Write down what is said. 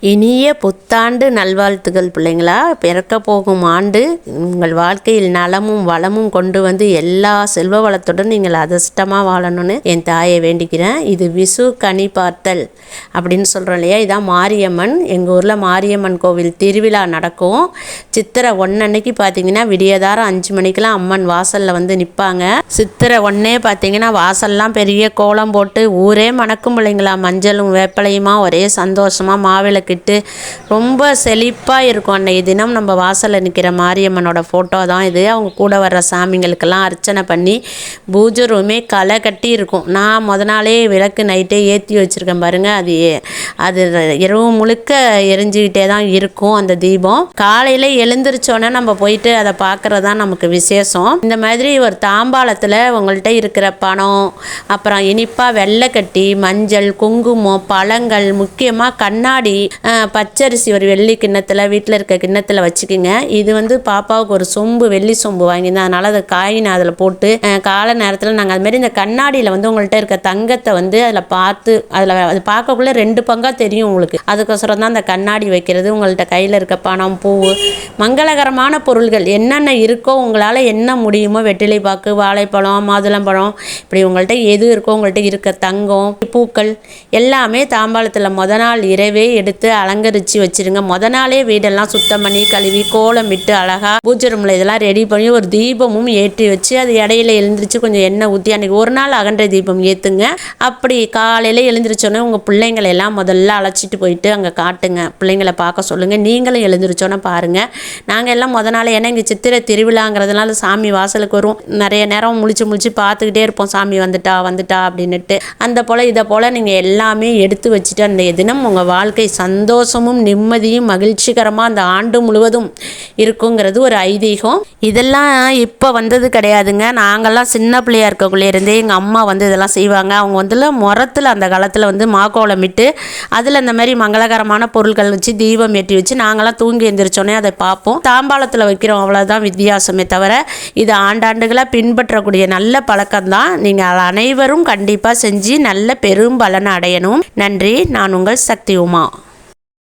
இனிய புத்தாண்டு நல்வாழ்த்துகள் பிள்ளைங்களா. பிறக்க போகும் ஆண்டு உங்கள் வாழ்க்கையில் நலமும் வளமும் கொண்டு வந்து எல்லா செல்வ வளத்துடன் நீங்கள் அதிர்ஷ்டமாக வாழணும்னு என் தாயை வேண்டிக்கிறேன். இது விசு கனி பார்த்தல் அப்படின்னு சொல்கிறோம் இல்லையா? இதான் மாரியம்மன். எங்கள் ஊரில் மாரியம்மன் கோவில் திருவிழா நடக்கும். சித்திரை ஒன்னன்னைக்கு பார்த்தீங்கன்னா விடியதாரம் அஞ்சு மணிக்கெலாம் அம்மன் வாசலில் வந்து நிற்பாங்க சித்திரை ஒன்னே பார்த்தீங்கன்னா வாசல்லாம் பெரிய கோலம் போட்டு ஊரே மணக்கும் பிள்ளைங்களா. மஞ்சளும் வேப்பலையுமா ஒரே சந்தோஷமாக மாவிளக்கு கிட்டு ரொம்ப செழிப்பாக இருக்கும் அன்றைய தினம். நம்ம வாசலில் நிற்கிற மாரியம்மனோட ஃபோட்டோ தான் இது. அவங்க கூட வர்ற சாமிங்களுக்கெல்லாம் அர்ச்சனை பண்ணி பூஜை ரூமே களை கட்டி இருக்கும். நான் முத நாளே விளக்கு நைட்டே ஏற்றி வச்சுருக்கேன் பாருங்கள் அது அது இரவு முழுக்க எரிஞ்சுக்கிட்டே தான் இருக்கும் அந்த தீபம். காலையில் எழுந்திரிச்சோன்னே நம்ம போயிட்டு அதை பார்க்குறது தான் நமக்கு விசேஷம். இந்த மாதிரி ஒரு தாம்பாளத்தில் உங்கள்கிட்ட இருக்கிற பணம் அப்புறம் இனிப்பாக வெள்ளை கட்டி மஞ்சள் குங்குமம் பழங்கள் முக்கியமாக கண்ணாடி பச்சரிசி ஒரு வெள்ளி கிண்ணத்தில் வீட்டில் இருக்க கிண்ணத்தில் வச்சுக்கோங்க. இது வந்து பாப்பாவுக்கு ஒரு சொம்பு வெள்ளி சொம்பு வாங்கியிருந்தேன். அதனால் அதை காயின் அதில் போட்டு கால நேரத்தில் நாங்கள் அதுமாரி இந்த கண்ணாடியில் வந்து உங்கள்கிட்ட இருக்க தங்கத்தை வந்து அதில் பார்த்து அதில் அது பார்க்கக்குள்ளே ரெண்டு பங்காக தெரியும் உங்களுக்கு. அதுக்கோசரம் தான் அந்த கண்ணாடி வைக்கிறது உங்கள்கிட்ட கையில் இருக்க பணம் பூ மங்களகரமான பொருள்கள். என்னென்ன இருக்கோ உங்களால் என்ன முடியுமோ வெற்றிலை பாக்கு வாழைப்பழம் மாதுளம்பழம் இப்படி உங்கள்கிட்ட எது இருக்கோ உங்கள்கிட்ட இருக்க தங்கம் பூக்கள் எல்லாமே தாம்பாளத்தில் முத நாள் இரவே எடுத்து அலங்கரித்து வச்சுருங்க. முத நாளே வீடெல்லாம் சுத்தம் பண்ணி கழுவி கோலம் விட்டு அழகாக பூஜை ரூமில் இதெல்லாம் ரெடி பண்ணி ஒரு தீபமும் ஏற்றி வச்சு அது இடையில எழுந்திரிச்சு கொஞ்சம் எண்ணெய் ஊற்றி அன்றைக்கி ஒரு நாள் அகன்ற தீபம் ஏற்றுங்க அப்படி காலையில் எழுந்திரிச்சோன்னே உங்கள் பிள்ளைங்களை எல்லாம் முதல்ல அழைச்சிட்டு போயிட்டு அங்கே காட்டுங்க. பிள்ளைங்களை பார்க்க சொல்லுங்கள் நீங்களும் எழுந்திரிச்சோன்னே பாருங்கள் நாங்கள் எல்லாம் முத நாள் ஏன்னா இங்கே சித்திரை திருவிழாங்கிறதுனால சாமி வாசலுக்கு வரும். நிறைய நேரம் முழிச்சு முழிச்சு பார்த்துக்கிட்டே இருப்போம். சாமி வந்துட்டா வந்துட்டா அப்படின்னுட்டு. அந்த போல் இதை போல் நீங்கள் எல்லாமே எடுத்து வச்சுட்டு அந்த தினம் உங்கள் வாழ்க்கை சந்தோஷம் சந்தோஷமும் நிம்மதியும் மகிழ்ச்சிகரமாக அந்த ஆண்டு முழுவதும் இருக்குங்கிறது ஒரு ஐதீகம். இதெல்லாம் இப்போ வந்தது கிடையாதுங்க. நாங்கள்லாம் சின்ன பிள்ளையா இருக்கக்குள்ளே இருந்தே எங்கள் அம்மா வந்து இதெல்லாம் செய்வாங்க. அவங்க வந்துல முரத்தில் அந்த காலத்தில் வந்து மாக்கோளம் விட்டு அதில் அந்த மாதிரி மங்களகரமான பொருட்கள் வச்சு தீபம் ஏற்றி வச்சு நாங்களாம் தூங்கி எழுந்திரிச்சோன்னே அதை பார்ப்போம். தாம்பாளத்தில் வைக்கிறோம். அவ்வளோதான் வித்தியாசமே தவிர இது ஆண்டாண்டுகளாக பின்பற்றக்கூடிய நல்ல பழக்கம்தான். நீங்கள் அனைவரும் கண்டிப்பாக செஞ்சு நல்ல பெரும் பலனை அடையணும். நன்றி. நான் உங்கள் சக்தி உமா.